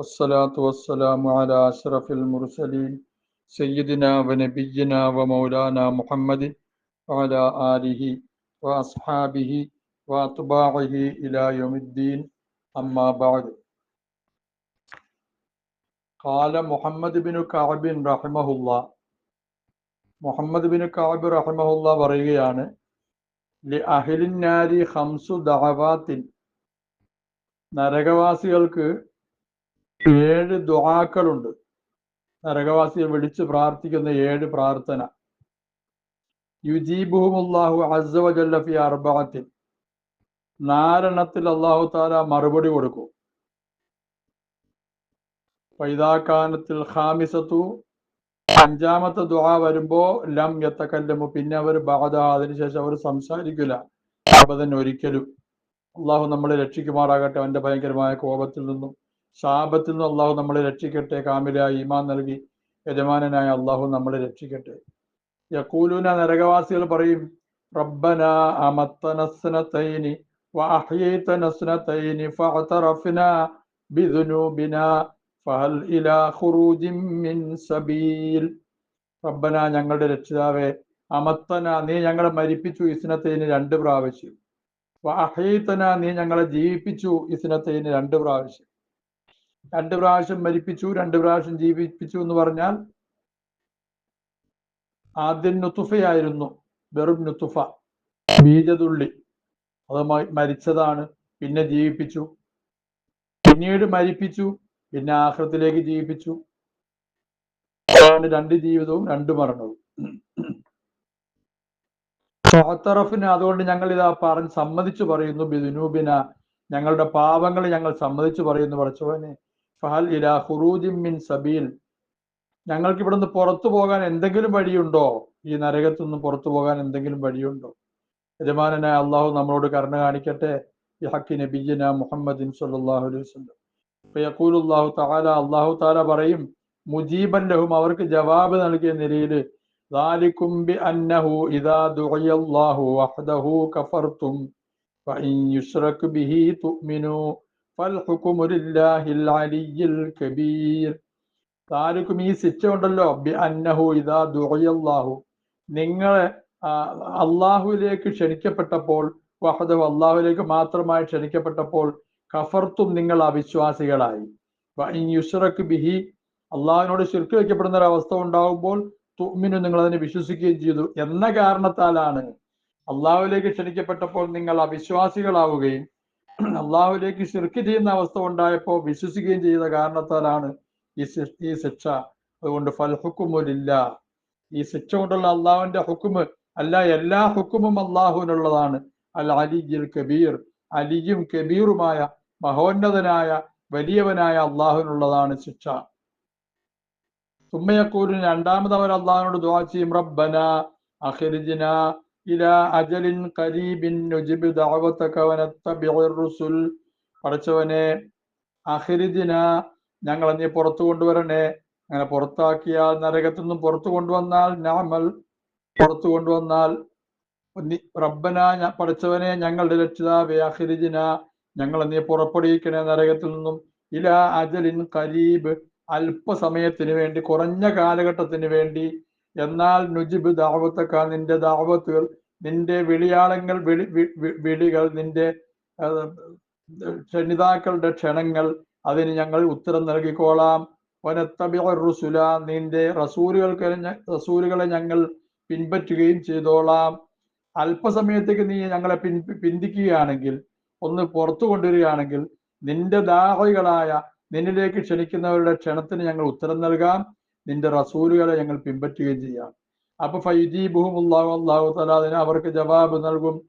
والصلاة والسلام على أشرف المرسلين سيدنا ونبينا ومولانا محمد وعلى آله وأصحابه وأتباعه إلى يوم الدين أما بعد قال محمد بن كعب رحمه الله Muhammad bin cab റഹ്മഹുല്ല പറയുകയാണ് ലി അഹിലിന്നാരി ഹംസു ദഅവാത്തിൻ നരകവാസികൾക്ക് ഏഴ് ദുആക്കളുണ്ട്. നരകവാസിയെ വിളിച്ച് പ്രാർത്ഥിക്കുന്ന ഏഴ് പ്രാർത്ഥന. യുജീബുഹുമുല്ലാഹു അസവജല്ലഫി അർബാത്തിൽ നാരണത്തിൽ അള്ളാഹു താല മറുപടി കൊടുക്കും. പൈതാക്കാനത്തിൽ ഖാമിസത്തു. അഞ്ചാമത്തെ ദുആ വരുമ്പോ ലം യത്തക്കല്ലമു പിന്നെ അവർ ബാധ അതിനുശേഷം അവർ സംസാരിക്കില്ല. അബദൻ ഒരിക്കലും. അള്ളാഹു നമ്മളെ രക്ഷിക്കുമാറാകട്ടെ. അവന്റെ ഭയങ്കരമായ കോപത്തിൽ നിന്നും. ശാപത്തിൽ നിന്ന് അള്ളാഹു നമ്മളെ രക്ഷിക്കട്ടെ കാമിലായി ഈമാൻ നൽകി യജമാനനായ അള്ളാഹു നമ്മളെ രക്ഷിക്കട്ടെ. യക്കൂലൂന നരകവാസികൾ പറയും റബ്ബന ഫഹൽ ഇലാ മിൻ സബീൽ. റബ്ബന ഞങ്ങളുടെ രക്ഷിതാവേ അമത്തന നീ ഞങ്ങളെ മരിപ്പിച്ചു ഇസ്നത്തൈന് രണ്ട് പ്രാവശ്യം. നീ ഞങ്ങളെ ജീവിപ്പിച്ചു ഇസ്നത്തൈന് രണ്ട് പ്രാവശ്യം. രണ്ട് പ്രാവശ്യം മരിപ്പിച്ചു രണ്ട് പ്രാവശ്യം ജീവിപ്പിച്ചു എന്ന് പറഞ്ഞാൽ ആദ്യം നുത്തുഫയായിരുന്നു വെറും നുത്തുഫ. ബീജതുള്ളി. അത് മരിച്ചതാണ് പിന്നെ ജീവിപ്പിച്ചു. പിന്നീട് മരിപ്പിച്ചു പിന്നെ ആഹ്രത്തിലേക്ക് ജീവിപ്പിച്ചു. രണ്ട് ജീവിതവും രണ്ട് മരണവും. ഫഹത്തറഫിന് അതുകൊണ്ട് ഞങ്ങൾ ഇതാ പറഞ്ഞ് സമ്മതിച്ചു പറയുന്നു ബിദുനൂബിന. ഞങ്ങളുടെ പാപങ്ങൾ ഞങ്ങൾ സമ്മതിച്ചു പറയുന്നു പഠിച്ചവനെ ഫഹൽ ഇലാ ഹുറൂജിൻ മിൻ സബീൽ. ഞങ്ങൾക്ക് ഇവിടുന്ന് പുറത്തു പോകാൻ എന്തെങ്കിലും വഴിയുണ്ടോ? ഈ നരകത്തു നിന്ന് പുറത്തു പോകാൻ എന്തെങ്കിലും വഴിയുണ്ടോ? യജമാനായ അള്ളാഹു നമ്മളോട് കരുണ കാണിക്കട്ടെ. ഈ ഹക്കി മുഹമ്മദിൻ സല്ലല്ലാഹു അലൈഹി ഫയഖൂലു അല്ലാഹു തആല അല്ലാഹു തആല പറയും മുജീബൻ ലഹും അവർക്ക് ജവാബ് നൽകിയ നിലയിൽ ഫൽഹുക്കും കബീർ. താരക്കും ഈ ശിക്ഷ ഉണ്ടല്ലോ? അന്നഹു ഇതാ ദുഹയല്ലാഹു നിങ്ങളെ അള്ളാഹുവിലേക്ക് ക്ഷണിക്കപ്പെട്ടപ്പോൾ വഹദവ് അള്ളാഹുലേക്ക് മാത്രമായി ക്ഷണിക്കപ്പെട്ടപ്പോൾ കഫർത്തും നിങ്ങൾ അവിശ്വാസികളായി. യുഷറക്ക് ബിഹി അള്ളാഹുവിനോട് ശുർക്ക് വയ്ക്കപ്പെടുന്ന ഒരു അവസ്ഥ ഉണ്ടാകുമ്പോൾ തുമ്മിനു നിങ്ങൾ അതിനെ വിശ്വസിക്കുകയും ചെയ്തു. എന്ന കാരണത്താലാണ് അള്ളാഹുവിലേക്ക് ക്ഷണിക്കപ്പെട്ടപ്പോൾ നിങ്ങൾ അവിശ്വാസികളാവുകയും അള്ളാഹുവിലേക്ക് ശിർക്ക് ചെയ്യുന്ന അവസ്ഥ ഉണ്ടായപ്പോൾ വിശ്വസിക്കുകയും ചെയ്ത കാരണത്താലാണ് ഈ ഈ ശിക്ഷ. അതുകൊണ്ട് ഫൽ ഹുക്കുമുലില്ല ഈ ശിക്ഷ കൊണ്ടുള്ള അള്ളാഹുവിന്റെ ഹുക്കുമ് അല്ല എല്ലാ ഹുക്കുമും അള്ളാഹുവിനുള്ളതാണ് അൽ അലിജിൽ കബീർ. അലിയും കബീറുമായ മഹോന്നതനായ വലിയവനായ അള്ളാഹുവിനുള്ളതാണ് ശിക്ഷ. തുമ്മയക്കൂരിന് രണ്ടാമത് അവർ അള്ളാഹിനോട് ദുആ ചെയ്യും റബ്ബന അഖിർജിന ഇല അജലിൻ കരീബിൻ നുജിബ് റുസുൽ. പഠിച്ചവനെ അഖിർജിന ഞങ്ങൾ നീ പുറത്തു കൊണ്ടുവരണേ. അങ്ങനെ പുറത്താക്കിയാൽ നരകത്തു നിന്നും പുറത്തു കൊണ്ടുവന്നാൽ നാമൽ പുറത്തു കൊണ്ടുവന്നാൽ റബ്ബന പഠിച്ചവനെ ഞങ്ങളുടെ രക്ഷിതാവേ അഹരിദിന ഞങ്ങൾ നീ പുറപ്പെടുവിക്കണേ നരകത്തിൽ നിന്നും. ഇല അജലിൻ കരീബ് അല്പസമയത്തിന് വേണ്ടി കുറഞ്ഞ കാലഘട്ടത്തിന് വേണ്ടി എന്നാൽ നുജിബ് ദാവത്തക്ക നിന്റെ ദാവത്തുകൾ നിന്റെ വിളിയാളങ്ങൾ വിളി വിളികൾ നിന്റെ ക്ഷണിതാക്കളുടെ ക്ഷണങ്ങൾ അതിന് ഞങ്ങൾ ഉത്തരം നൽകിക്കോളാം. വനത്തബിഅ റുസുല നിന്റെ റസൂലുകൾക്ക് റസൂലുകളെ ഞങ്ങൾ പിൻപറ്റുകയും ചെയ്തോളാം. അല്പസമയത്തേക്ക് നീ ഞങ്ങളെ പിൻ പിന്തിക്കുകയാണെങ്കിൽ ഒന്ന് പുറത്തു കൊണ്ടുവരികയാണെങ്കിൽ നിന്റെ ദാഹികളായ നിന്നിലേക്ക് ക്ഷണിക്കുന്നവരുടെ ക്ഷണത്തിന് ഞങ്ങൾ ഉത്തരം നൽകാം. നിന്റെ റസൂലുകളെ ഞങ്ങൾ പിൻപറ്റുകയും ചെയ്യാം. അപ്പൊ ഫൈജീബുഹും അള്ളാഹു അള്ളാഹു തല അതിന് അവർക്ക് ജവാബ് നൽകും.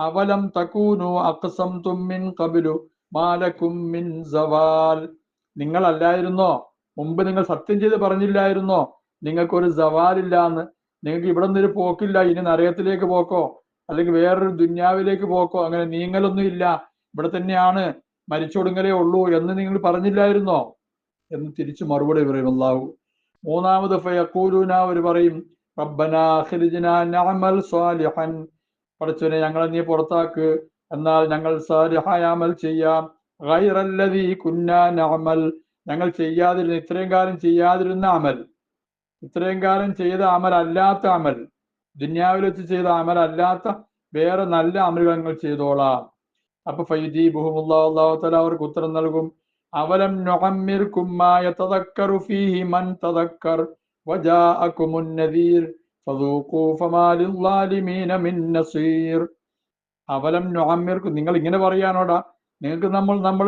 അവലം തക്കൂനു അക്സം തുമ്മിൻ കബിലു മാലക്കും മിൻ സവാൽ. നിങ്ങളല്ലായിരുന്നോ? മുമ്പ് നിങ്ങൾ സത്യം ചെയ്ത് പറഞ്ഞില്ലായിരുന്നോ? നിങ്ങൾക്കൊരു സവാലില്ല എന്ന് നിങ്ങൾക്ക് ഇവിടെ നിന്നൊരു പോക്കില്ല. ഇനി നരകത്തിലേക്ക് പോക്കോ? അല്ലെങ്കിൽ വേറൊരു ദുന്യാവിലേക്ക് പോക്കോ? അങ്ങനെ നീങ്ങലൊന്നും ഇല്ല. ഇവിടെ തന്നെയാണ്. മരിച്ചൊടുങ്ങലേ ഉള്ളൂ എന്ന് നിങ്ങൾ പറഞ്ഞില്ലായിരുന്നോ? എന്ന് തിരിച്ചു മറുപടി പറയും അള്ളാഹു മൂന്നാമത് ഫയക്കൂലൂന അവർ പറയും റബ്ബന നഅമൽ സ്വാലിഹൻ പഠിച്ചവനെ ഞങ്ങളെ നീ പുറത്താക്ക്. എന്നാൽ ഞങ്ങൾ സാലിഹായ അമൽ ചെയ്യാം. ഗൈറല്ലദീ കുന്നാ നഅമൽ. ഞങ്ങൾ ചെയ്യാതിരുന്ന ഇത്രയും കാലം ചെയ്യാതിരുന്ന അമൽ. ഇത്രയും കാലം ചെയ്ത അമൽ അല്ലാത്ത അമൽ. ദുന്യാവിൽ വെച്ച് ചെയ്ത അമൽ അല്ലാത്ത വേറെ നല്ല അമലുകൾ ഞങ്ങൾ ചെയ്തോളാം. അപ്പൊ ഫൈജീബുഹുമുല്ലാഹു തആല അവർക്ക് ഉത്തരം നൽകും. അവലം നുഅമ്മിർകും മാ യതദക്കറു ഫീഹി മൻ തദക്കർ വജാഅകുമുൻ ഫദൂഖൂ ഫമാ അവലം നുഅമ്മിർക്കും നിങ്ങൾ ഇങ്ങനെ പറയാനോടാ നിങ്ങൾക്ക് നമ്മൾ നമ്മൾ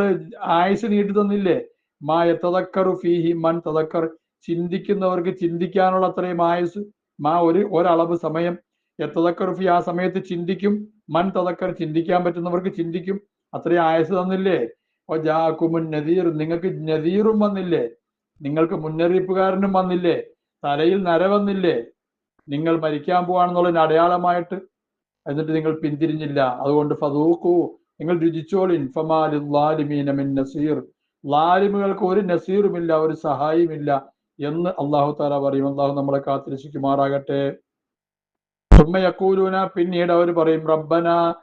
ആയുസ് നീട്ടി തന്നില്ലേ? മാ യതദക്കറു ഫീഹി മൻ തതക്കർ ചിന്തിക്കുന്നവർക്ക് ചിന്തിക്കാനുള്ള അത്രയും ആയുസ് മാ ഒരു ഒരളവ് സമയം. എത്തതക്കർ ഫി ആ സമയത്ത് ചിന്തിക്കും മൻ തതക്കർ ചിന്തിക്കാൻ പറ്റുന്നവർക്ക് ചിന്തിക്കും അത്രയും ആയുസ് തന്നില്ലേ? ഒജാക്കുമുൻ നദീർ. നിങ്ങൾക്ക് നദീറും വന്നില്ലേ? നിങ്ങൾക്ക് മുന്നറിയിപ്പുകാരനും വന്നില്ലേ? തലയിൽ നര വന്നില്ലേ? നിങ്ങൾ മരിക്കാൻ പോവാണെന്നുള്ളതിന് അടയാളമായിട്ട്. എന്നിട്ട് നിങ്ങൾ പിന്തിരിഞ്ഞില്ല. അതുകൊണ്ട് ഫതൂക്കു നിങ്ങൾ രുചിച്ചോളിൻ ഫമാലിമീനമിൻ നസീർ. ലാലിമുകൾക്ക് ഒരു നസീറുമില്ല ഒരു സഹായിമില്ല എന്ന് അള്ളാഹു താല പറയും. അള്ളാഹു നമ്മളെ കാത്തിരിശിക്കുമാറാകട്ടെ തുമ്മയക്കൂലൂന പിന്നീട് അവർ പറയും റബ്ബന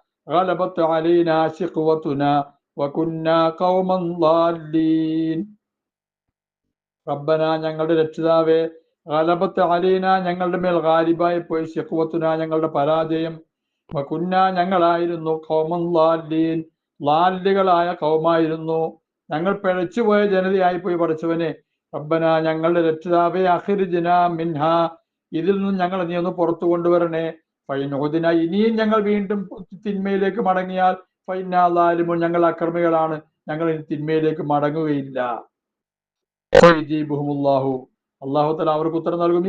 വകുന്ന കൗമന്താലീൻ റബ്ബന ഞങ്ങളുടെ രക്ഷിതാവേ ഗലബത്ത് അലീന ഞങ്ങളുടെ മേൽ ഗാലിബായി പോയി ശെഖുവത്തുന ഞങ്ങളുടെ പരാജയം. വകുന്ന ഞങ്ങളായിരുന്നു കൗമന്താലീൻ ലാലികളായ കൗമായിരുന്നു. ഞങ്ങൾ പിഴച്ചുപോയ ജനതയായി പോയി പഠിച്ചവനെ. റബ്ബന ഞങ്ങളുടെ രക്ഷിതാവെ അഹിർജിന മിൻഹ. ഇതിൽ നിന്ന് ഞങ്ങൾ നീ ഒന്ന് പുറത്തു കൊണ്ടുവരണേ. പൈനോദിന ഇനിയും ഞങ്ങൾ വീണ്ടും തിന്മയിലേക്ക് മടങ്ങിയാൽ ഫൈനാലാലിമും ഞങ്ങൾ അക്രമികളാണ്. ഞങ്ങൾ ഇനി തിന്മയിലേക്ക് മടങ്ങുകയില്ല. അള്ളാഹു തല അവർക്ക് ഉത്തരം നൽകും.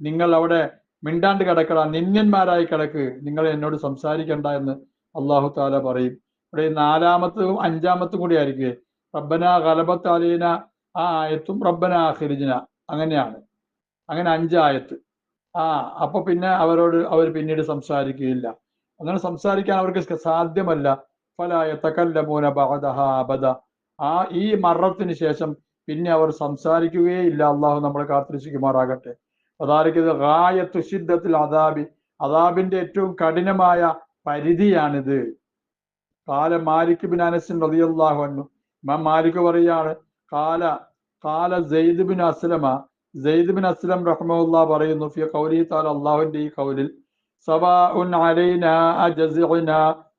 നിങ്ങൾ അവിടെ മിണ്ടാണ്ട് കിടക്കട. നിന്യന്മാരായി കിടക്ക്. നിങ്ങൾ എന്നോട് സംസാരിക്കണ്ട എന്ന് അള്ളാഹു താല പറയും. ഇവിടെ നാലാമത്തും അഞ്ചാമത്തും കൂടി ആയിരിക്കും. റബ്ബന കലബത്താലീന ആ ആയത്തും റബ്ബന ആഖിരിജിന അങ്ങനെയാണ്. അങ്ങനെ അഞ്ചായത്ത് ആ അപ്പൊ പിന്നെ അവരോട് അവർ പിന്നീട് സംസാരിക്കുകയില്ല. അങ്ങനെ സംസാരിക്കാൻ അവർക്ക് സാധ്യമല്ല. ഫലായ തകല്ലമൂന ബഅദഹ അബദ. ആ ഈ മരണത്തിന് ശേഷം പിന്നെ അവർ സംസാരിക്കുകയേ ഇല്ല. അള്ളാഹു നമ്മളെ കാത്തിരിച്ചുമാറാകട്ടെ അതായിരിക്കും ഗായത്തു ശിദ്ധത്തിൽ അതാബി അതാബിന്റെ ഏറ്റവും കഠിനമായ പരിധിയാണിത്. കാല മാലിക് ബിൻ അനസിൻ റളിയല്ലാഹു അൻഹു. ഇമാം മാലിക് പറയാണ് കാല കാല Zaid bin Aslama Zaid bin Aslam റഹ്മുല്ല പറയുന്നു ഫി കൗലി താൽ അള്ളാഹുവിന്റെ ഈ കൗലിൽ സവാഉൻ അലൈന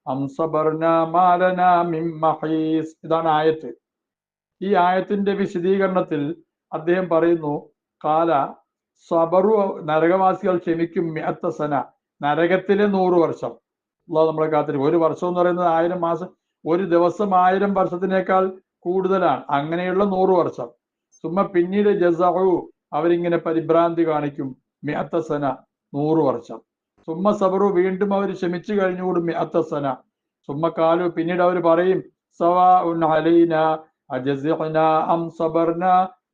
അം സബർന മാലന മിൻ മഹീസ്. ഇതാണ് ആയത്ത്. ഈ ആയത്തിന്റെ വിശദീകരണത്തിൽ അദ്ദേഹം പറയുന്നു കാല സബറു നരകവാസികൾ ക്ഷമിക്കും മിഅത്തസന നരകത്തിലെ നൂറ് വർഷം. അള്ളാഹ് നമ്മളെ കാത്തിരിക്കും. ഒരു വർഷം എന്ന് പറയുന്നത് ആയിരം മാസം ഒരു ദിവസം ആയിരം വർഷത്തിനേക്കാൾ കൂടുതലാണ്. അങ്ങനെയുള്ള നൂറ് വർഷം. സുമ പിന്നീട് ജസഹു അവരിങ്ങനെ പരിഭ്രാന്തി കാണിക്കും. മിഅത്തസന നൂറ് വർഷം. സുമ്മ സബറു വീണ്ടും അവർ ക്ഷമിച്ചു കഴിഞ്ഞുകൂടും മിഅത്തസന. സുമ്മ കാലു പിന്നീട് അവർ പറയും സവാ ഉൻ അലൈന അജസിഅന അം സബർന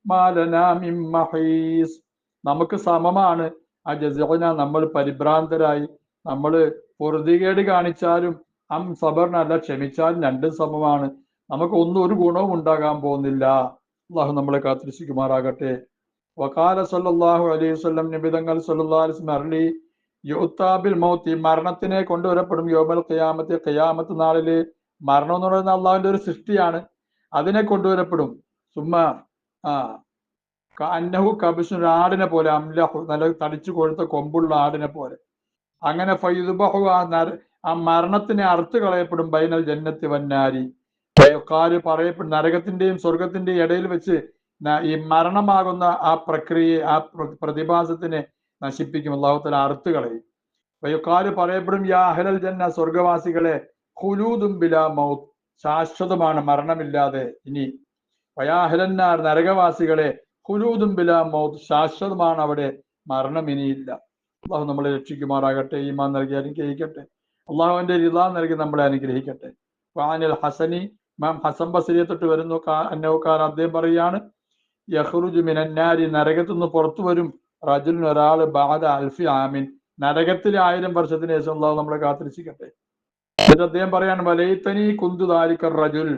മാലന മിം മഹീസ്. നമുക്ക് സമമാണ്. അജസിഅന നമ്മൾ പരിഭ്രാന്തരായി. നമ്മൾ പൊറുതികേട് കാണിച്ചാലും അം സബറിനല്ല ക്ഷമിച്ചാലും രണ്ടും സമമാണ്. നമുക്ക് ഒന്നും ഒരു ഗുണവും ഉണ്ടാകാൻ പോകുന്നില്ല. അള്ളാഹു നമ്മളെ കാത്തിരിക്കുമാറാകട്ടെ വകാല സല്ലല്ലാഹു അലൈഹി വസല്ലം നിബിതങ്ങൾ അർലി യുത്താബിൽ മൗത്തി മരണത്തിനെ കൊണ്ടുവരപ്പെടും യോമൽ ഖിയാമത്ത് ഖിയാമത്ത് നാളിൽ മരണം എന്ന് പറയുന്ന അള്ളാഹുവിന്റെ ഒരു സൃഷ്ടിയാണ്. അതിനെ കൊണ്ടുവരപ്പെടും. സുമ്മ ആ അന്നഹു കബിഷ് ആടിനെ പോലെ അംലഹു നല്ല തടിച്ചു കൊഴുത്ത കൊമ്പുള്ള ആടിനെ പോലെ. അങ്ങനെ ഫൈദുബഹു ആ ആ മരണത്തിനെ അറുത്ത് കളയപ്പെടും ബൈനൽ ജന്നത്തി വന്നാരി പറയപ്പെടും നരകത്തിന്റെയും സ്വർഗത്തിന്റെയും ഇടയിൽ വെച്ച് ഈ മരണമാകുന്ന ആ പ്രക്രിയയെ ആ പ്രതിഭാസത്തിനെ നശിപ്പിക്കും. അള്ളാഹുത്തല അറുത്ത് കളയും. വയ്യക്കാൽ പറയപ്പെടും യാ അഹലൽ ജന്ന സ്വർഗവാസികളെ ഹുലൂദും ബിലാ മൗത്ത്. ശാശ്വതമാണ് മരണമില്ലാതെ ഇനി. വയാഹലന്നാർ നരകവാസികളെ ഹുലൂദും ബിലാ മൗത്ത്. ശാശ്വതമാണ് അവിടെ മരണം ഇനിയില്ല. അള്ളാഹു നമ്മളെ രക്ഷിക്കുമാറാകട്ടെ ഈമാൻ നൽകി അനുഗ്രഹിക്കട്ടെ. അള്ളാഹുവിന്റെ ഇത നൽകി നമ്മളെ അനുഗ്രഹിക്കട്ടെ. ഹസനി മാം ഹസൻ ബസരിയെ തൊട്ട് വരുന്നു. അന്നവക്കാർ അദ്ദേഹം പറയാണ് യഹ്റുജു മിനന്നാരി നരകത്തു നിന്ന് പുറത്തു വരും റജുലിന് ഒരാൾ ബാദ അൽഫി ആമിൻ. നരകത്തിലെ ആയിരം വർഷത്തിന് ശേഷം അള്ളാഹു നമ്മളെ കാത്തിരിച്ചിക്കട്ടെ എന്നിട്ട് അദ്ദേഹം പറയാൻ വലൈത്തനി കുന്തു ദാരിക്കർ റജുൽ.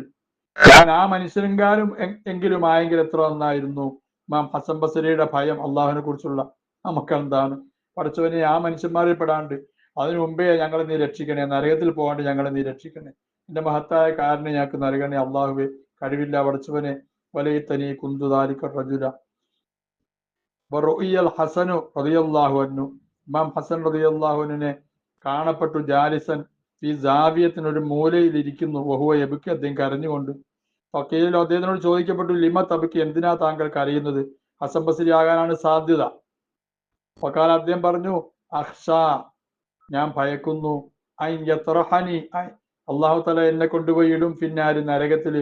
ഞാൻ ആ മനുഷ്യരെങ്കാലും എങ്കിലും ആയെങ്കിൽ എത്ര നന്നായിരുന്നു. മാം ഹസൻ ബസരിയുടെ ഭയം അള്ളാഹുവിനെ കുറിച്ചുള്ള നമുക്ക് എന്താണ് പഠിച്ചവനെ ആ മനുഷ്യന്മാരിൽ പെടാണ്ട്. അതിനു മുമ്പേ ഞങ്ങളെ നീ രക്ഷിക്കണേ നരകത്തിൽ പോകാണ്ട് ഞങ്ങളെ നീ രക്ഷിക്കണേ. എന്റെ മഹത്തായ കാരണം ഞങ്ങൾക്ക് നൽകണേ അള്ളാഹുവെ. കഴിവില്ല പഠിച്ചവനെ വലൈത്തനി കുന്തു ദാരിക്കർ റജുല. വറുഇയൽ ഹസനു റളിയല്ലാഹു അന്നു ഇമാം ഹസൻ റതിയല്ലാഹുവിനെ കാണപ്പെട്ടു ജാലിസൻ. ഈ ജാവിയത്തിനൊരു മൂലയിൽ ഇരിക്കുന്നു വഹുവ എബുക്ക് അദ്ദേഹം കരഞ്ഞുകൊണ്ട്. ഫക്കീലോ അദ്ദേഹത്തിനോട് ചോദിക്കപ്പെട്ടു ലിമ തബുക്ക്? എന്തിനാ താങ്കൾ കരയുന്നത്? ഹസൻ ബസരി ആകാനാണ് സാധ്യത. ഫക്കാൽ അദ്ദേഹം പറഞ്ഞു അഹ്ഷ ഞാൻ ഭയക്കുന്നു. അള്ളാഹു തല എന്നെ കൊണ്ടുപോയിടും പിന്നാര് നരകത്തിൽ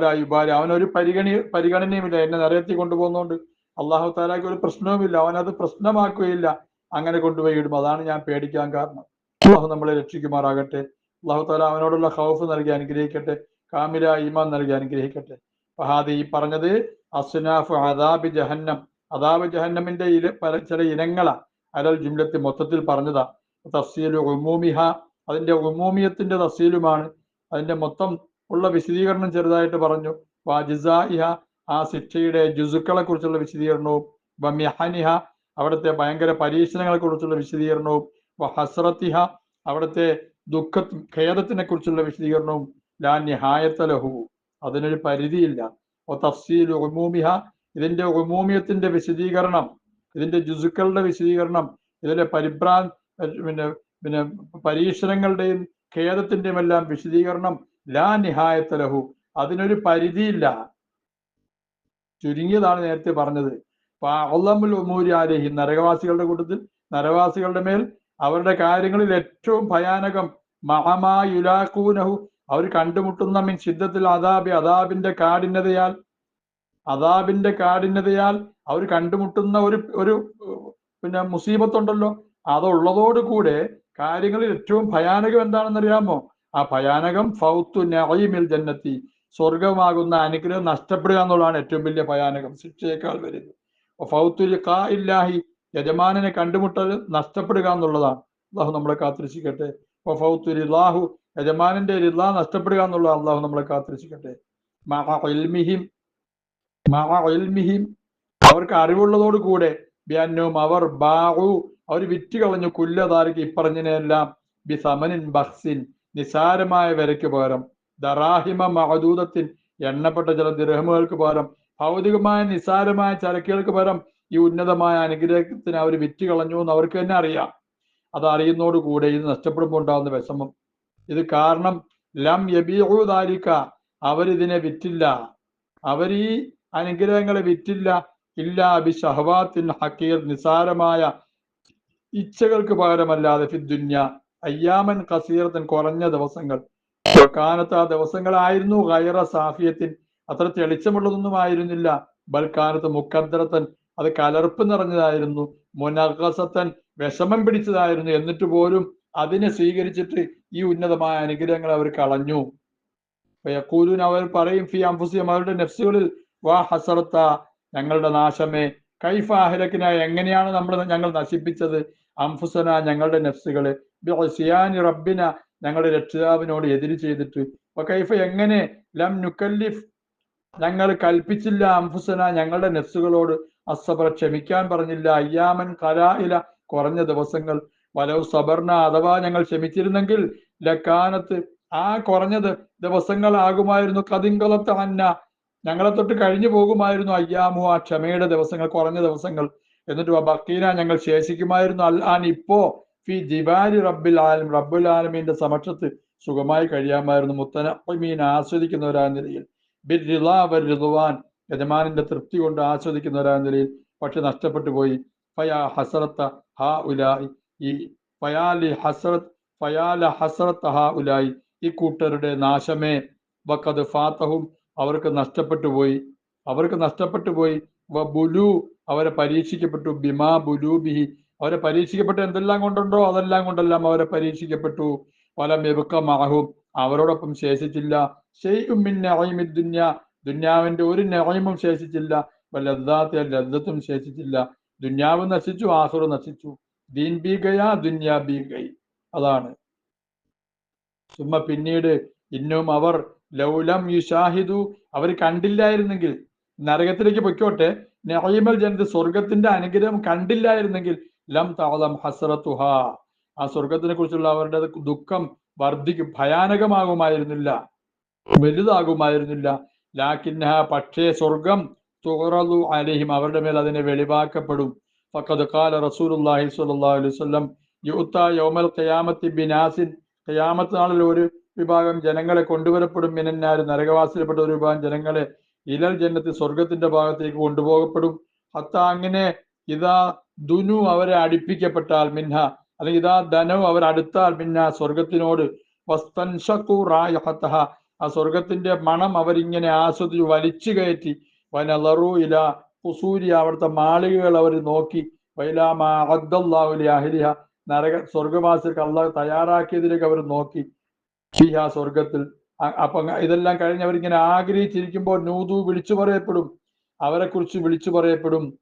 യുബാൽ അവനൊരു പരിഗണി പരിഗണനയുമില്ല. എന്നെ നരകത്തിൽ കൊണ്ടുപോകുന്നതുകൊണ്ട് അള്ളാഹു താലാക്ക് ഒരു പ്രശ്നവുമില്ല. അവനത് പ്രശ്നമാക്കുകയില്ല. അങ്ങനെ കൊണ്ടുപോയി ഇടും. അതാണ് ഞാൻ പേടിക്കാൻ കാരണം. അള്ളാഹു നമ്മളെ രക്ഷിക്കുമാറാകട്ടെ. അള്ളാഹു താല അവനോടുള്ള ഹൗഫ് നൽകി അനുഗ്രഹിക്കട്ടെ. കാമില ഈമാൻ നൽകി അനുഗ്രഹിക്കട്ടെ. ഫഹാദ് ഈ പറഞ്ഞത് അസ്നാഫ് അദാബ് ജഹന്നം. അദാബ് ജഹന്നമിന്റെ ഇല പല ചില ഇനങ്ങളാ. അലൽ ജുംലത്തിൽ മൊത്തത്തിൽ പറഞ്ഞതാ. തഫ്സീലു ഉമൂമിഹ. അതിന്റെ ഉമൂമിയത്തിന്റെ തഫ്സീലുമാണ്. അതിന്റെ മൊത്തം ഉള്ള വിശദീകരണം ചെറുതായിട്ട് പറഞ്ഞു. വാജിസായിഹ ആ ശിക്ഷയുടെ ജുസുക്കളെ കുറിച്ചുള്ള വിശദീകരണവും വമ്യഹനിഹ അവിടുത്തെ ഭയങ്കര പരീക്ഷണങ്ങളെ കുറിച്ചുള്ള വിശദീകരണവും ഹസ്രത്തിഹ അവിടുത്തെ ദുഃഖ ഖേദത്തിനെ കുറിച്ചുള്ള വിശദീകരണവും ലാ നിഹായത്തലഹു അതിനൊരു പരിധിയില്ല. ഓ തഫ്സീൽ ഉമൂമിഹ ഇതിന്റെ ഉമൂമിയത്തിന്റെ വിശദീകരണം ഇതിന്റെ ജുസുക്കളുടെ വിശദീകരണം ഇതിലെ പരിഭ്രാ പിന്നെ പിന്നെ പരീക്ഷണങ്ങളുടെയും ഖേദത്തിന്റെയും എല്ലാം വിശദീകരണം ലാ നിഹായത്തലഹു അതിനൊരു പരിധിയില്ല. ചുരുങ്ങിയതാണ് നേരത്തെ പറഞ്ഞത്. അള്ളമുൽ നരകവാസികളുടെ കൂട്ടത്തിൽ നരവാസികളുടെ മേൽ അവരുടെ കാര്യങ്ങളിൽ ഏറ്റവും ഭയാനകം മഹമായുലാക്കൂനഹു അവർ കണ്ടുമുട്ടുന്ന മീൻ സിദ്ധത്തിൽ അതാബി അതാബിന്റെ കാഠിന്യതയാൽ അതാബിന്റെ കാഠിന്യതയാൽ അവർ കണ്ടുമുട്ടുന്ന ഒരു ഒരു പിന്നെ മുസീബത്തുണ്ടല്ലോ. അതുള്ളതോടുകൂടെ കാര്യങ്ങളിൽ ഏറ്റവും ഭയാനകം എന്താണെന്ന് അറിയാമോ ആ ഭയാനകം ഫൗത്തു നഈമിൽ ജന്നത്തി. സ്വർഗമാകുന്ന അനുഗ്രഹം നഷ്ടപ്പെടുക എന്നുള്ളതാണ് ഏറ്റവും വലിയ ഭയാനകം ശിക്ഷയേക്കാൾ വരുന്നത് ഫൗത്തുൽ കാ ഇല്ലാഹി യജമാനനെ കണ്ടുമുട്ടൽ നഷ്ടപ്പെടുക എന്നുള്ളതാണ്. അള്ളാഹു നമ്മളെ കാത്തിരിച്ചിക്കട്ടെ ഫൗത്തു ലാഹു യജമാനന്റെ റിള നഷ്ടപ്പെടുക എന്നുള്ള അള്ളാഹു നമ്മളെ കാത്തിരിച്ചിക്കട്ടെ മഹിം അവർക്ക് അറിവുള്ളതോട് കൂടെ ബിയന്നും അവർ ബാഹു അവർ വിറ്റ് കളഞ്ഞു കുല്ലതാരിക്ക് ഇപ്പറഞ്ഞതിനെല്ലാം ബി സമനിൻ ബഹ്സിൻ. നിസാരമായ വിലയ്ക്ക് പകരം ദറാഹിമ മഹദൂദത്തിൻ എണ്ണപ്പെട്ട ചില ദൃഹമുകൾക്ക് പകരം ഭൗതികമായ നിസാരമായ ചരക്കുകൾക്ക് പകരം ഈ ഉന്നതമായ അനുഗ്രഹത്തിന് അവർ വിറ്റ് കളഞ്ഞു എന്ന് അവർക്ക് തന്നെ അറിയാം. അത് ഇത് നഷ്ടപ്പെടുമ്പോൾ ഉണ്ടാകുന്ന വിഷമം. ഇത് കാരണം ലം യബീഹുദാരിക്ക അവരിതിനെ വിറ്റില്ല. അവർ ഈ അനുഗ്രഹങ്ങളെ വിറ്റില്ല. ഇല്ല അബി ഷഹവാത്തിൻ ഹക്കീർ നിസാരമായ ഇച്ഛകൾക്ക് പകരമല്ലാതെ ഫിദ്ദുന്യ അയ്യാമൻ കസീറത്തൻ കുറഞ്ഞ ദിവസങ്ങൾ. കാനത്ത് ആ ദിവസങ്ങളായിരുന്നു ഗൈറ സാഫിയത്തിൻ. അത്ര തെളിച്ചമുള്ളതൊന്നും ആയിരുന്നില്ല ബൽക്കാനത്ത് മുക്കദ്രത്തൻ അത് കലർപ്പ് നിറഞ്ഞതായിരുന്നു. മുനഗസത്തൻ വിഷമം പിടിച്ചതായിരുന്നു. എന്നിട്ട് പോലും അതിനെ സ്വീകരിച്ചിട്ട് ഈ ഉന്നതമായ അനുഗ്രഹങ്ങൾ അവർ കളഞ്ഞു. യക്കൂലൂൻ അവർ പറയും ഫി അംഫുസിയം അവരുടെ നെഫ്സുകളിൽ വാ ഹസറത്ത ഞങ്ങളുടെ നാശമേ. കൈഫ അഹലക്കിന എങ്ങനെയാണ് നമ്മൾ ഞങ്ങൾ നശിപ്പിച്ചത്? അംഫുസന ഞങ്ങളുടെ നെഫ്സുകളെ. സിയാനി റബ്ബിന ഞങ്ങളുടെ രക്ഷിതാവിനോട് എതിര് ചെയ്തിട്ട്. അപ്പൊ എങ്ങനെ ലം നുക്കല്ലിഫ്? ഞങ്ങൾ കൽപ്പിച്ചില്ല അംഫുസന ഞങ്ങളുടെ നെഫ്സുകളോട്. അസബർ ക്ഷമിക്കാൻ പറഞ്ഞില്ല. അയ്യാമൻ കലായില കുറഞ്ഞ ദിവസങ്ങൾ. വലവ് സബർണ അഥവാ ഞങ്ങൾ ക്ഷമിച്ചിരുന്നെങ്കിൽ ലക്കാനത്ത് ആ കുറഞ്ഞത് ദിവസങ്ങളാകുമായിരുന്നു കതിങ്കളത്ത് അന്ന ഞങ്ങളെ തൊട്ട് കഴിഞ്ഞു പോകുമായിരുന്നു. അയ്യാമു ആ ക്ഷമയുടെ ദിവസങ്ങൾ കുറഞ്ഞ ദിവസങ്ങൾ. എന്നിട്ട് ബക്കീന ഞങ്ങൾ ശേഷിക്കുമായിരുന്നു. അല്ലാൻ ഇപ്പോ ഫി ജിബാരി റബ്ബിൽ ആലം റബ്ബുൽ ആലമീന്റെ സമക്ഷത്ത് സുഖമായി കഴിയാമായിരുന്നു മുത്തനീൻ ആസ്വദിക്കുന്നവരായ നിലയിൽ. ബിർ റിദ്വാൻ യജമാനിന്റെ തൃപ്തി കൊണ്ട് ആസ്വദിക്കുന്നവരായ നിലയിൽ പക്ഷെ നഷ്ടപ്പെട്ടു പോയി. ഫയാ ഹസറത്ത ഹാ ഉലായി. ഈ ഫയാലി ഹസറത്ത് ഫയാല ഹസറത്ത് ഹാ ഉലായി. ഈ കൂട്ടരുടെ നാശമേ. വക്കത് ഫാത്തഹും അവർക്ക് നഷ്ടപ്പെട്ടു പോയി. അവർക്ക് നഷ്ടപ്പെട്ടു പോയി. വ ബുലു അവരെ പരീക്ഷിക്കപ്പെട്ടു. ബിമാ ബുലൂബിഹി അവരെ പരീക്ഷിക്കപ്പെട്ടു എന്തെല്ലാം കൊണ്ടുണ്ടോ അതെല്ലാം കൊണ്ടെല്ലാം അവരെ പരീക്ഷിക്കപ്പെട്ടു. പല മെബുക്ക മാഹും അവരോടൊപ്പം ശേഷിച്ചില്ല. ഷെയ്ഉം മിൻ നഈമി ദുന്യ. ദുന്യാവിന്റെ ഒരു നഈമും ശേഷിച്ചില്ല. ലദ്ദാത്ത ലദ്ദത്തും ശേഷിച്ചില്ല. ദുന്യാവ് നശിച്ചു ആസുർ നശിച്ചു. ദീൻ ബി ഗയാ ദുന്യാ ബി ഗൈ. അതാണ്. ചുമ്മ പിന്നീട് ഇന്നും അവർ ലൗലം യുഷാഹിദു. അവർ കണ്ടില്ലായിരുന്നെങ്കിൽ നരകത്തിലേക്ക് പൊയ്ക്കോട്ടെ. നഈമൽ ജനത സ്വർഗത്തിന്റെ അനുഗ്രഹം കണ്ടില്ലായിരുന്നെങ്കിൽ ലം താളം ഹസ്രത്തുഹ ആ സ്വർഗത്തിനെ കുറിച്ചുള്ള അവരുടെ ദുഃഖം വർദ്ധിക്കും ഭയാനകമാകുമായിരുന്നില്ല. വലുതാകുമായിരുന്നില്ല. ലാക്കിൻഹ പക്ഷേ സ്വർഗം തുറലു അലഹിം അവരുടെ മേൽ അതിനെ വെളിവാക്കപ്പെടും. ഫക്കത് കാല റസൂലുള്ളാഹി സ്വല്ലല്ലാഹു അലൈഹി വസല്ലം യോമൽ യൗമൽ ഖിയാമത്തി ബിനാസിൻ ഖയാമത്ത് നാളിൽ ഒരു വിഭാഗം ജനങ്ങളെ കൊണ്ടുവരപ്പെടും. മിനന്നാർ നരകവാസിയിൽപ്പെട്ട ഒരു വിഭാഗം ജനങ്ങളെ ഇലൽ ജനത്തിൽ സ്വർഗത്തിന്റെ ഭാഗത്തേക്ക് കൊണ്ടുപോകപ്പെടും. ഹത്ത അങ്ങനെ ഇതാ ദുനു അവരെ അടുപ്പിക്കപ്പെട്ടാൽ മിൻഹ അല്ലെങ്കിൽ ഇതാ ധനവ് അവർ അടുത്താൽ മിന്ന സ്വർഗത്തിനോട് ആ സ്വർഗത്തിന്റെ മണം അവരിങ്ങനെ ആസ്വദിച്ച് വലിച്ചു കയറ്റി. വനലറു ഇല കുസൂരി അവിടുത്തെ മാളികകൾ അവർ നോക്കി. വൈലാമ അബ്ദല്ലാഹുലി അഹലിഹ നരക സ്വർഗവാസികൾക്ക് അള്ളാഹ് തയ്യാറാക്കിയതിലേക്ക് അവർ നോക്കി. ഫിഹ സ്വർഗത്തിൽ അപ്പൊ ഇതെല്ലാം കഴിഞ്ഞ് അവരിങ്ങനെ ആഗ്രഹിച്ചിരിക്കുമ്പോൾ നൂതു വിളിച്ചു പറയപ്പെടും. അവരെ കുറിച്ച് വിളിച്ചു പറയപ്പെടും.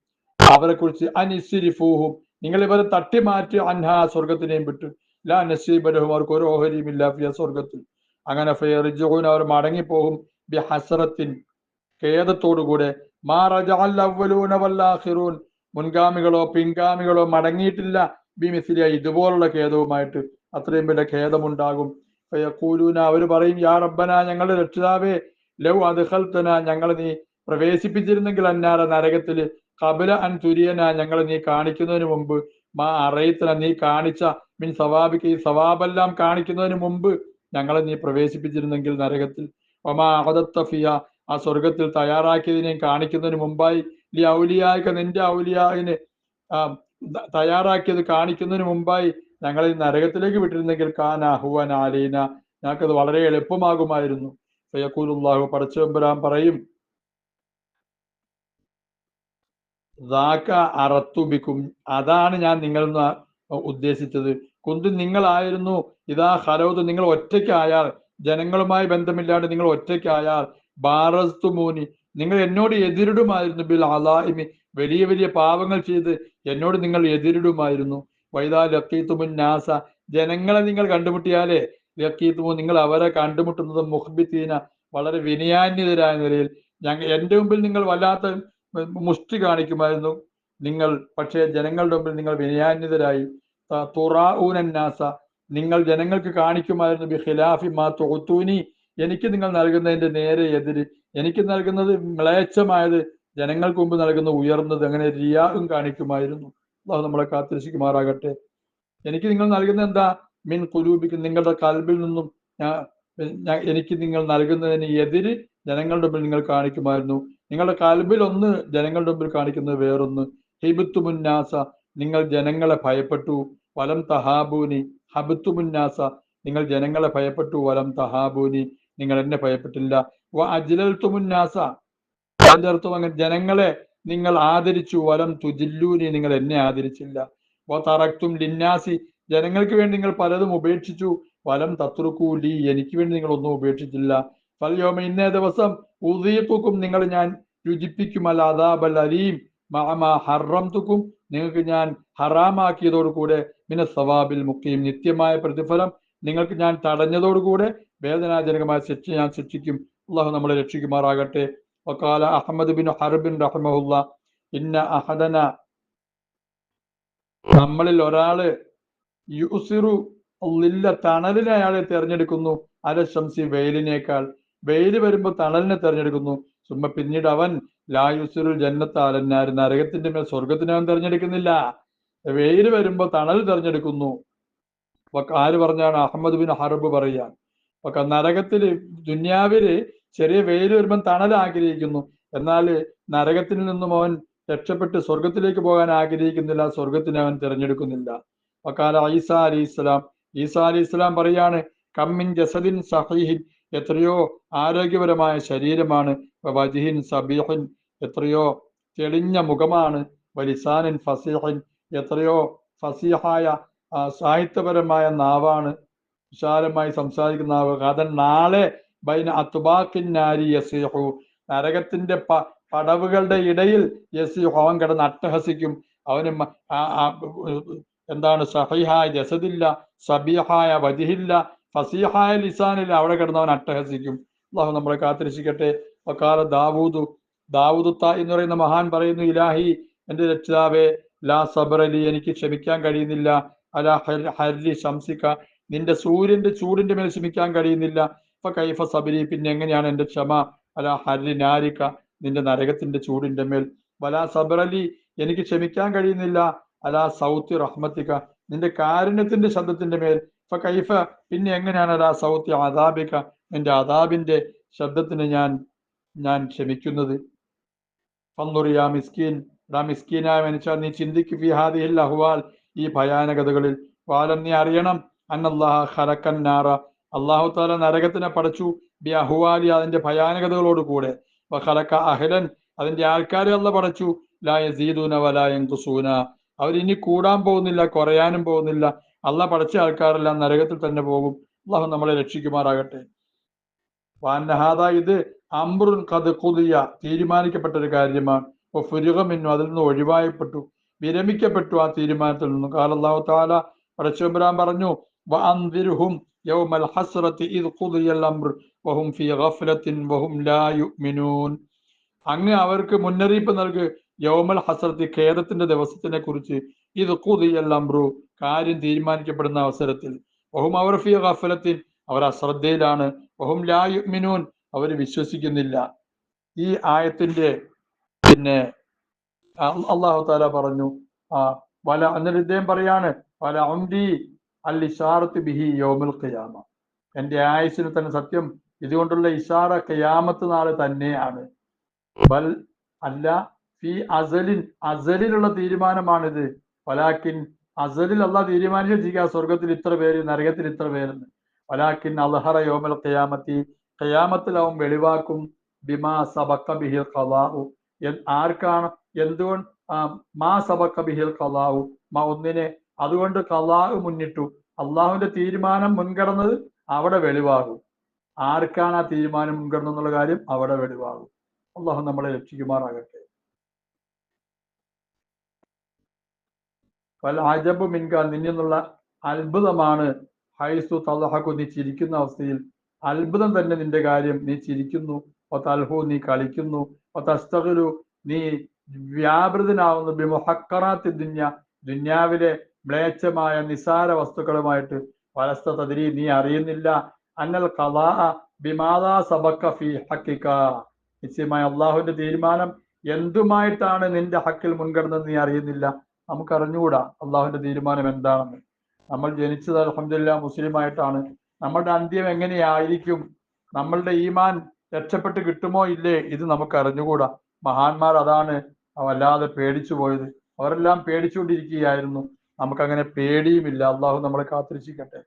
അവരെ കുറിച്ച് അനിസിരിഫൂഹും നിങ്ങൾ ഇവരെ തട്ടിമാറ്റി അൻഹ സ്വർഗത്തിനെയും വിട്ടു. ലാ നസീബലഹും അവർക്ക് ഒരു ഓഹരിയും ഇല്ല ഫിയ സ്വർഗത്തിൽ അങ്ങനെ ഫയറിജൂൻ അവർ മടങ്ങിപ്പോകും ബി ഹസറത്തിൻ ഖേദത്തോടുകൂടെ. മാ അവ്വലൂന മുൻഗാമികളോ പിൻഗാമികളോ മടങ്ങിയിട്ടില്ല ബി മിസിലിയ ഇതുപോലുള്ള ഖേദവുമായിട്ട്. അത്രയും വലിയ ഖേദമുണ്ടാകും. കൂലൂന അവർ പറയും യാ റബ്ബന ഞങ്ങളുടെ രക്ഷിതാവേ ലവ് അദ്ഹൽത്തന ഞങ്ങൾ നീ പ്രവേശിപ്പിച്ചിരുന്നെങ്കിൽ അന്നാര നരകത്തിൽ കബല അൻ തുര്യന ഞങ്ങളെ നീ കാണിക്കുന്നതിന് മുമ്പ്. മാ അറയത്തന നീ കാണിച്ച മിൻ സവാബിക്ക് ഈ സവാബെല്ലാം കാണിക്കുന്നതിന് മുമ്പ് ഞങ്ങളെ നീ പ്രവേശിപ്പിച്ചിരുന്നെങ്കിൽ നരകത്തിൽ. ഒമാ അഹദത്തഫിയ ആ സ്വർഗത്തിൽ തയ്യാറാക്കിയതിനെയും കാണിക്കുന്നതിന് മുമ്പായി. ലി ഔലിയായിക്ക നിന്റെ ഔലിയായിന് തയ്യാറാക്കിയത് കാണിക്കുന്നതിന് മുമ്പായി ഞങ്ങളെ ഈ നരകത്തിലേക്ക് വിട്ടിരുന്നെങ്കിൽ കാന അഹുവൻ ആലീന. ഞങ്ങൾക്കത് വളരെ എളുപ്പമാകുമായിരുന്നു. ഫയക്കൂലുല്ലാഹു പടച്ചവമ്പരാൻ പറയും ദാക്ക അറത്തുബിക്കും അതാണ് ഞാൻ നിന്ന് ഉദ്ദേശിച്ചത്. കുന്തു നിങ്ങളായിരുന്നു. ഇതാ ഹലൗത് നിങ്ങൾ ഒറ്റയ്ക്കായാൽ ജനങ്ങളുമായി ബന്ധമില്ലാണ്ട് നിങ്ങൾ ഒറ്റയ്ക്കായാൽ ബാറസ്തുമൂനി നിങ്ങൾ എന്നോട് എതിരിടുമായിരുന്നു. ബിൽ അലാഹിമി വലിയ വലിയ പാവങ്ങൾ ചെയ്ത് എന്നോട് നിങ്ങൾ എതിരിടുമായിരുന്നു. വൈദാ ലക്കീത്തുമുൻ നാസ ജനങ്ങളെ നിങ്ങൾ കണ്ടുമുട്ടിയാലേ ലക്കീത്തുമു നിങ്ങൾ അവരെ കണ്ടുമുട്ടുന്നത് മുഹബിത്തീന വളരെ വിനയാന്യതരായ നിലയിൽ. ഞങ്ങൾ എന്റെ മുമ്പിൽ നിങ്ങൾ വല്ലാത്ത മുഷ്ടി കാണിക്കുമായിരുന്നു. നിങ്ങൾ പക്ഷേ ജനങ്ങളുടെ മുമ്പിൽ നിങ്ങൾ വിനയാന്യതരായി തുറാഊനന്നാസ നിങ്ങൾ ജനങ്ങൾക്ക് കാണിക്കുമായിരുന്നു ബി ഖിലാഫി മാ തോത്തൂനി എനിക്ക് നിങ്ങൾ നൽകുന്നതിന്റെ നേരെ എതിര്. എനിക്ക് നൽകുന്നത് മ്ലേച്ഛമായത് ജനങ്ങൾക്ക് മുമ്പ് നൽകുന്ന ഉയർന്നത്. അങ്ങനെ റിയാഹും കാണിക്കുമായിരുന്നു. അള്ളാഹു നമ്മളെ കാത്തിരക്ഷിക്കുമാറാകട്ടെ. എനിക്ക് നിങ്ങൾ നൽകുന്ന എന്താ? മിൻ കുലൂബിക്ക് നിങ്ങളുടെ കൽബിൽ നിന്നും ഞാൻ- എനിക്ക് നിങ്ങൾ നൽകുന്നതിന് എതിര് ജനങ്ങളുടെ മുമ്പിൽ നിങ്ങൾ കാണിക്കുമായിരുന്നു. നിങ്ങളുടെ കൽബിൽ ഒന്ന് ജനങ്ങളുടെ മുമ്പിൽ കാണിക്കുന്നത് വേറൊന്ന്. ഹിബിത്തുമുന്നാസ നിങ്ങൾ ജനങ്ങളെ ഭയപ്പെട്ടു വലം തഹാബൂനി. ഹബിത്തുമുന്നാസ നിങ്ങൾ ജനങ്ങളെ ഭയപ്പെട്ടു വലം തഹാബൂനി. നിങ്ങൾ എന്നെ ഭയപ്പെട്ടില്ല. വ അതിന്റെ അർത്ഥം അങ്ങനെ ജനങ്ങളെ നിങ്ങൾ ആദരിച്ചു വലം തുജില്ലൂനി നിങ്ങൾ എന്നെ ആദരിച്ചില്ല. വ തറക്തും ലിന്നാസി ജനങ്ങൾക്ക് വേണ്ടി നിങ്ങൾ പലതും ഉപേക്ഷിച്ചു. വലം തത്രുക്കൂലി എനിക്ക് വേണ്ടി നിങ്ങൾ ഒന്നും ഉപേക്ഷിച്ചില്ല. ഫൽയോമ ഇന്നേ ദിവസം ഉദീഖുക്കും നിങ്ങൾ ഞാൻ രുചിപ്പിക്കും അല്ല അദാബൽ അലീം. മാമ ഹറം തുക്കും നിങ്ങൾക്ക് ഞാൻ ഹറാമാക്കിയതോടുകൂടെ മിന സവാബിൽ മുക്കിയും നിത്യമായ പ്രതിഫലം നിങ്ങൾക്ക് ഞാൻ തടഞ്ഞതോടുകൂടെ വേദനാജനകമായ ശിക്ഷ ഞാൻ ശിക്ഷിക്കും. അള്ളാഹു നമ്മളെ രക്ഷിക്കുമാറാകട്ടെ. വക്കാല അഹമ്മദ് ബിൻ ഹർബിൻ റഹ്മഹുല്ല ഇന്ന അഹദന. നമ്മളിൽ ഒരാൾ യുസിറു തണലിനെ അയാളെ തിരഞ്ഞെടുക്കുന്നു. അല ശംസി വെയിലിനേക്കാൾ വെയിൽ വരുമ്പോൾ തണലിനെ തെരഞ്ഞെടുക്കുന്നു. ചുമ്മ പിന്നീട് അവൻ ലായുസുരു ജന്നത്താലന്നാർ നരകത്തിന്റെ മേൽ സ്വർഗത്തിനെ അവൻ തെരഞ്ഞെടുക്കുന്നില്ല. വെയിൽ വരുമ്പോൾ തണൽ തെരഞ്ഞെടുക്കുന്നു. അപ്പൊ ആര് പറഞ്ഞാണ്? അഹമ്മദ് ബിൻ ഹറബ് പറയാൻ ഒക്കെ നരകത്തിൽ ദുന്യാവിൽ ചെറിയ വെയിൽ വരുമ്പോൾ തണൽ ആഗ്രഹിക്കുന്നു. എന്നാൽ നരകത്തിൽ നിന്നും അവൻ രക്ഷപ്പെട്ട് സ്വർഗത്തിലേക്ക് പോകാൻ ആഗ്രഹിക്കുന്നില്ല. സ്വർഗത്തിനെ അവൻ തിരഞ്ഞെടുക്കുന്നില്ല. വക്കാല ഈസാ അലി ഇസ്ലാം ഈസാ അലി ഇസ്ലാം പറയാണ് കമ്മിൻ ജസദിൻ സഹീഹിൻ എത്രയോ ആരോഗ്യപരമായ ശരീരമാണ്. വജിഹിൻ സബീഹിൻ എത്രയോ തെളിഞ്ഞ മുഖമാണ്. വലിസാനിൻ ഫസീഹിൻ എത്രയോ ഫസീഹായ സാഹിത്യപരമായ നാവാണ്. വിശാലമായി സംസാരിക്കുന്ന നാവ് കഥ നാളെ ബൈന അത്തുബാക്കിൻ നാരി യസീഹു. നരകത്തിന്റെ പ പടവുകളുടെ ഇടയിൽ യസീഹു അവൻ കിടന്ന് അട്ടഹസിക്കും. അവന് എന്താണ് സഹിഹായ ജസദില്ല സബീഹായ വജിഹില്ല ഫസീഹായ ലിസാനിൽ അവിടെ കിടന്നവൻ അട്ടഹസിക്കും. അള്ളാഹു നമ്മളെ കാത്തിരക്ഷിക്കട്ടെ. വക്കാല ദാവൂദു ത എന്ന് പറയുന്ന മഹാൻ പറയുന്നു ഇലാഹി എന്റെ രക്ഷിതാവേ ലാ സബറലി എനിക്ക് ക്ഷമിക്കാൻ കഴിയുന്നില്ല. അല ഹരി ശംസിക്ക നിന്റെ സൂര്യന്റെ ചൂടിന്റെ മേൽ ക്ഷമിക്കാൻ കഴിയുന്നില്ല. ഇപ്പൊ കൈഫ സബരി പിന്നെ എങ്ങനെയാണ് എന്റെ ക്ഷമ? അല ഹരി നാരിക്ക നിന്റെ നരകത്തിന്റെ ചൂടിന്റെ മേൽ. വലാ സബറലി എനിക്ക് ക്ഷമിക്കാൻ കഴിയുന്നില്ല. അല സൗത്തി റഹ്മത്തിക്ക നിന്റെ കാരുണ്യത്തിന്റെ ശബ്ദത്തിന്റെ മേൽ ഇപ്പൊ കൈഫ പിന്നെ എങ്ങനെയാണ് അതാ സൗത്തി അതാബിക്ക എന്റെ അതാബിന്റെ ശബ്ദത്തിന് ഞാൻ ഞാൻ ക്ഷമിക്കുന്നത്. ഫന്നുറിയാ മിസ്കീൻ ഡാ മിസ്കീനായ മനുഷ്യ നീ ചിന്തിക്കു ഫി ഹാദിഹിൽ അഹ്വാൽ ഈ ഭയാനകതകളിൽ വാലം നീ അറിയണം. അന്നല്ലാഹ ഖലക്കൻ നാറ. അള്ളാഹു താല നരകത്തിനെ പടച്ചു ബി അഹ്വാലി അതിന്റെ ഭയാനകതകളോട് കൂടെ. ഖലക്ക അഹലൻ അതിന്റെ ആൾക്കാരെ അല്ല പടച്ചു. ലായ യസീദൂന വലാ യൻഖുസൂന അവരിനി കൂടാൻ പോകുന്നില്ല കുറയാനും പോകുന്നില്ല. അല്ല പടച്ച ആൾക്കാരെല്ലാം നരകത്തിൽ തന്നെ പോകും. അള്ളാഹു നമ്മളെ രക്ഷിക്കുമാറാകട്ടെ. വാനഹാദ ഇത് അമ്രുൻ കത് കുതിയ തീരുമാനിക്കപ്പെട്ട ഒരു കാര്യമാണ് ഇപ്പൊ ഫുരുഖമിന്നു അതിൽ നിന്ന് ഒഴിവായപ്പെട്ടു. വിരമിക്കപ്പെട്ടു ആ തീരുമാനത്തിൽ നിന്നും. കാലല്ലാഹു താല പടച്ചുമ്പരാൻ പറഞ്ഞു യൗമൽ ഫീ ഗഫ്ലത്തിൻ ലാ അങ്ങ് അവർക്ക് മുന്നറിയിപ്പ് നൽകി യൗമൽ ഹസ്രത്തി ഖേദത്തിന്റെ ദിവസത്തിനെ കുറിച്ച് ഇത് ഖുദിയൽ അമ്രു കാര്യം തീരുമാനിക്കപ്പെടുന്ന അവസരത്തിൽ. വഹും അവർ ഫിയ ഗഫലത്തിൻ അവർ അശ്രദ്ധയിലാണ്. വഹും ലാ യുഅ്മിനൂൻ അവർ വിശ്വസിക്കുന്നില്ല. ഈ ആയത്തിന്റെ പിന്നെ അള്ളാഹു താല പറഞ്ഞു ആ വല എന്നിട്ട് ഇദ്ദേഹം പറയാണ് വല അംരി അൽ ഇഷാറത്ത് ബിഹി യോമുൽ ഖിയാമ. എന്റെ ആയുസിന് തന്നെ സത്യം ഇതുകൊണ്ടുള്ള ഇഷാറ ഖിയാമത്ത് നാൾ തന്നെയാണ്. ബൽ അല്ല ഫി അസലിൻ അസലിലുള്ള തീരുമാനമാണിത്. വലാക്കിൻ അസലിൽ അള്ളാഹ് തീരുമാനിച്ചു വെച്ചിരിക്കുക സ്വർഗത്തിൽ ഇത്ര പേര് നരകത്തിൽ ഇത്ര പേരെന്ന് വലാക്കിൻ അൽഹറ യോമൽ ഖയാമത്തി ഖയാമത്തിൽ അവൻ വെളിവാക്കും. ബിമാ സബക്ക ബിഹിൽ എൻ- ആർക്കാണ് എന്തുകൊണ്ട് മാ സബക്ക ബിഹിൽ ഖലാഉ മാ ഒന്നിനെ അതുകൊണ്ട് കലാഹു മുന്നിട്ടു. അള്ളാഹുവിന്റെ തീരുമാനം മുൻകടന്നത് അവിടെ വെളിവാകും. ആർക്കാണ് ആ തീരുമാനം മുൻകടന്നെന്നുള്ള കാര്യം അവിടെ വെളിവാകും. അള്ളാഹു നമ്മളെ രക്ഷിക്കുമാറാകട്ടെ. അജബു മിൻക നിന്നുള്ള അത്ഭുതമാണ് ഹൈസു തലഹക്കു നീ ചിരിക്കുന്ന അവസ്ഥയിൽ. അത്ഭുതം തന്നെ നിന്റെ കാര്യം നീ ചിരിക്കുന്നു. തൽഹു നീ കളിക്കുന്നു. തസ്തകരു നീ വ്യാപൃതനാവുന്നു. ബിമുഹക്കറാത്തി ദുന്യ ദുന്യാവിലെ മ്ലേച്ഛമായ നിസാര വസ്തുക്കളുമായിട്ട് വലസ്ത തതിരി നീ അറിയുന്നില്ല. അന്നൽ കലാ ബിമാതാ സബക്ക ഫി ഹക്കിക്ക നിശ്ചയമായ അള്ളാഹുവിന്റെ തീരുമാനം എന്തുമായിട്ടാണ് നിന്റെ ഹക്കിൽ മുൻകടന്നത് നീ അറിയുന്നില്ല. നമുക്ക് അറിഞ്ഞുകൂടാ അള്ളാഹുവിന്റെ തീരുമാനം എന്താണെന്ന്. നമ്മൾ ജനിച്ചത് അലഹമില്ല മുസ്ലിം ആയിട്ടാണ് നമ്മളുടെ അന്ത്യം എങ്ങനെയായിരിക്കും? നമ്മളുടെ ഈമാൻ രക്ഷപ്പെട്ട് കിട്ടുമോ ഇല്ലേ? ഇത് നമുക്ക് അറിഞ്ഞുകൂടാ മഹാന്മാർ അതാണ് വല്ലാതെ പേടിച്ചു പോയത്. അവരെല്ലാം പേടിച്ചുകൊണ്ടിരിക്കുകയായിരുന്നു. നമുക്കങ്ങനെ പേടിയുമില്ല. അള്ളാഹു നമ്മളെ കാത്തിരിച്ചിക്കട്ടെ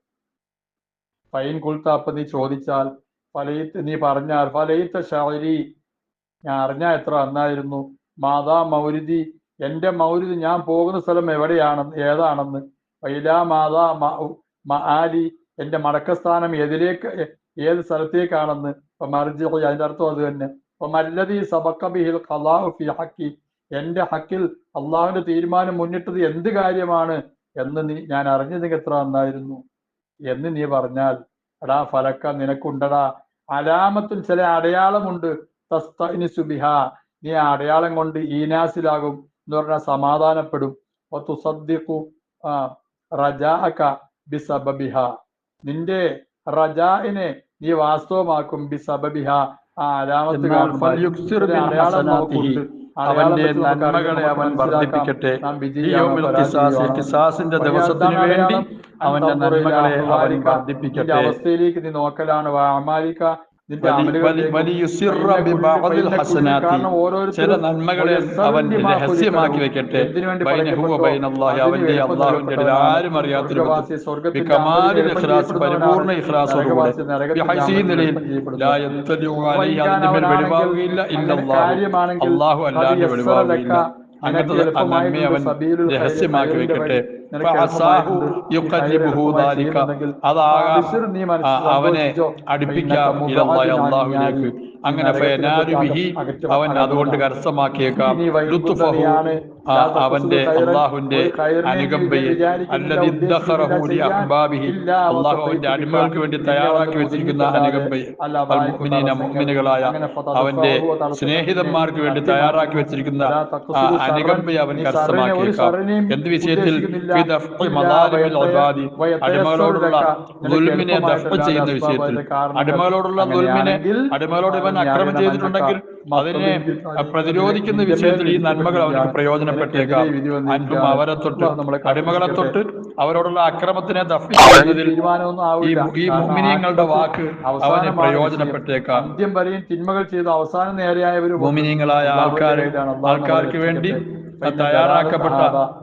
ഫൈൻ കുൽത്ത അപ്പൊ നീ ചോദിച്ചാൽ ഫലയിത്ത് നീ പറഞ്ഞാൽ ഫലയിത്ത ഷാരി ഞാൻ അറിഞ്ഞാ എത്ര അന്നായിരുന്നു മാതാ മൗരിദി എന്റെ മൗരിദ് ഞാൻ പോകുന്ന സ്ഥലം എവിടെയാണെന്ന് ഏതാണെന്ന്. വൈലാ മാതാ എന്റെ മടക്കസ്ഥാനം ഏതിലേക്ക് എ- ഏത് സ്ഥലത്തേക്കാണെന്ന്. മർജി അതിന്റെ അർത്ഥം അത് തന്നെ. മല്ലതി സബക്കബിഹിൽ ഖലാഉ ഫി ഹക്കി എന്റെ ഹക്കിൽ അള്ളാഹുവിന്റെ തീരുമാനം മുന്നിട്ടത് എന്ത് കാര്യമാണ് എന്ന് നീ ഞാൻ അറിഞ്ഞത് എത്ര നന്നായിരുന്നു എന്ന് നീ പറഞ്ഞാൽ എടാ ഫലക്ക നിനക്കുണ്ടടാ. അലാമത്തും ചില അടയാളമുണ്ട്. തസ്തനി സുബിഹ നീ അടയാളം കൊണ്ട് ഈനാസിലാകും. എന്ന് പറഞ്ഞാൽ സമാധാനപ്പെടും. വതുസദ്ദിഖു ആ, റജാഅക ബിസബബിഹ. നിന്റെ റജാഇനെ നീ വാസ്തവമാക്കും ബിസബിഹ ആ അലാമത്ത് അവന്റെ നന്മകളെ അവൻ വർദ്ധിപ്പിക്കട്ടെ. കിസാസിന്റെ ദിവസത്തിന് വേണ്ടി അവന്റെ നന്മകളെ അവൻ വർദ്ധിപ്പിക്കട്ടെ. അവസ്ഥയിലേക്ക് നീ നോക്കലാണ്. അമാലിക്ക ചില നന്മകളെ അവൻ രഹസ്യമാക്കി വെക്കട്ടെ. അവന്റെ അള്ളാഹുവിന്റെ ആരും അറിയാത്തൊരു ഇഖ്ലാസോടുകൂടെ നിലയിൽ വെളിവാകുകയില്ല അള്ളാഹു വെളിവാകുകയില്ല അങ്ങനത്തെ നന്മയെ അവൻ രഹസ്യമാക്കി വെക്കട്ടെ. അതാകാം അവനെ. അടുപ്പിക്കാം. ഫഇന്നക അങ്ങനെ അവൻ അതുകൊണ്ട്. കരസ്ഥമാക്കിയേക്കാം അവന്റെ അള്ളാഹുവിന്റെ ഒരു ഖൈറിനെ അനുകമ്പയെ വിചാരിക്കുന്നില്ല, അല്ലതി ഉദ്ദേശിക്കുന്നില്ല ദഖറഹു ലി ചെയ്യാൻ. അള്ളാഹു അവന്റെ അടിമകൾക്ക് വേണ്ടി തയ്യാറാക്കി വെച്ചിരിക്കുന്ന അനുകമ്പയെ. മുഅ്മിനുകളായ അവന്റെ സ്നേഹിതന്മാർക്ക് വേണ്ടി തയ്യാറാക്കി വെച്ചിരിക്കുന്ന. അനുകമ്പയെ അവൻ കരസ്ഥമാക്കിയേക്കാം എന്ത് വിഷയത്തിൽ അടിമകളോടുള്ള ദുൽമിനെ ചെയ്യുന്ന വിഷയത്തിൽ അടിമകളോടുള്ള ദുൽമിനെ അടിമകളോട് ഇവൻ അതിനെ അക്രമം ചെയ്തിട്ടുണ്ടെങ്കിൽ അതിനെ പ്രതിരോധിക്കുന്ന വിഷയത്തിൽ ഈ നന്മകൾ അവർക്ക് പ്രയോജനപ്പെട്ടേക്കാം അൻപും അവരെ തൊട്ട് നമ്മളെ അടിമകളെ തൊട്ട് അവരോടുള്ള അക്രമത്തിനെ ദഫ് ഈ മുഅ്മിനീങ്ങളുടെ വാക്ക് അവനെ പ്രയോജനപ്പെട്ടേക്കാം. അന്ത്യം വരെയും തിന്മകൾ ചെയ്ത് അവസാനം നേരെയായവരും മോമിനിയങ്ങളായ ആൾക്കാർ ആൾക്കാർക്ക് വേണ്ടി തയ്യാറാക്കപ്പെട്ട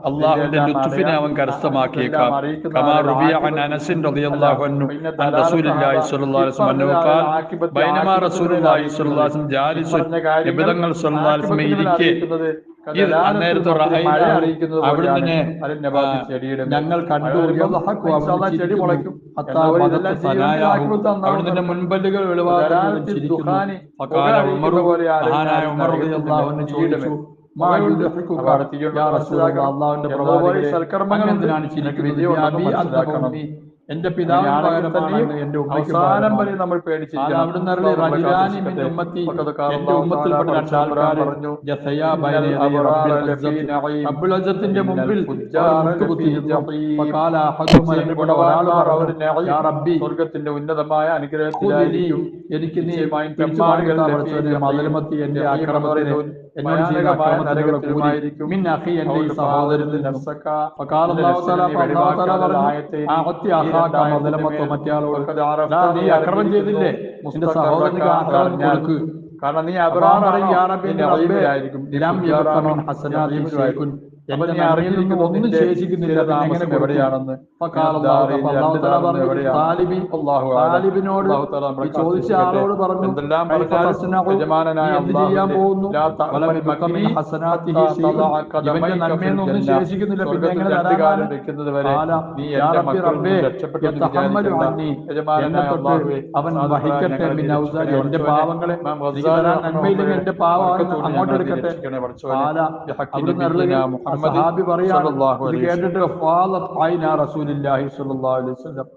അള്ളാഹുവിന്റെ ലുത്തുഫിനെ അവൻ കരസ്ഥമാക്കിയേക്കാം. കമാ റുബിയ അൻ അനസിൻ റളിയല്ലാഹു അൻഹു അൻ റസൂലില്ലാഹി സ്വല്ലല്ലാഹു അലൈഹി വസല്ലം ഖാൽ ബൈനമാ റസൂലുള്ളാഹി സ്വല്ലല്ലാഹു അലൈഹി വസല്ലം ജാലിസുൻ നബിതങ്ങൾ സ്വല്ലല്ലാഹു അലൈഹി വസല്ലം ഇരിക്കെ ഇത് അന്നേരത്ത് മഴ അറിയിക്കുന്നത് അവിടുന്ന് ഞങ്ങൾ കണ്ടു ചെടി മുളയ്ക്കും. അവിടുന്ന് മുൻപല്ലുകൾ ചോദിച്ചു എന്റെ പിതാവിന് എന്റെ ഉമ്മയ്ക്ക് അവസാനം വരെ നമ്മൾ അവിടുന്ന് മുമ്പിൽ സ്വർഗത്തിന്റെ ഉന്നതമായ അനുഗ്രഹത്തിൽ എനിക്ക് നീ അതിലുമത്തി എന്റെ ആക്രമണത്തിന് എന്നോട് ചെയ്ത അക്രമത്തിലുള്ള നീ അക്രമം ചെയ്തില്ലേ? നിന്റെ സഹോദരന് കാരണം നീ അബ്രാഹിം അറിയാൻ ഒന്നും ശേഷിക്കുന്നില്ല താമസം എവിടെയാണെന്ന്. താലിബിനോട് ചോദിച്ച ആളോട് പറഞ്ഞു ചെയ്യാൻ പോകുന്നു? ലാ തഅമൽ വലം യബ്ഖ മിൻ മക്രി ഹസനാതിഹി ഹത്താ ശൈഉൻ. തളഅ ഇവന്റെ ഖദമൈക നന്മയിൽ നിന്ന് ഒന്നും ഫിൽ ജന്ന. ശേഷിക്കുന്നില്ല പിന്നെ എങ്ങനെ വെക്കുന്നത് വരെ നീ അവൻ വഹിക്കട്ടെ രക്ഷിക്കണേ എന്റെ. പാവങ്ങളെ നന്മയില്ലെങ്കിൽ എന്റെ പാവം ബർക്കത്തോട് സഹാബി പറയാണ് കേട്ടിട്ട് ഫാലത്ത് ഐന റസൂലില്ലാഹി സ്വല്ലല്ലാഹു അലൈഹി വസല്ലം.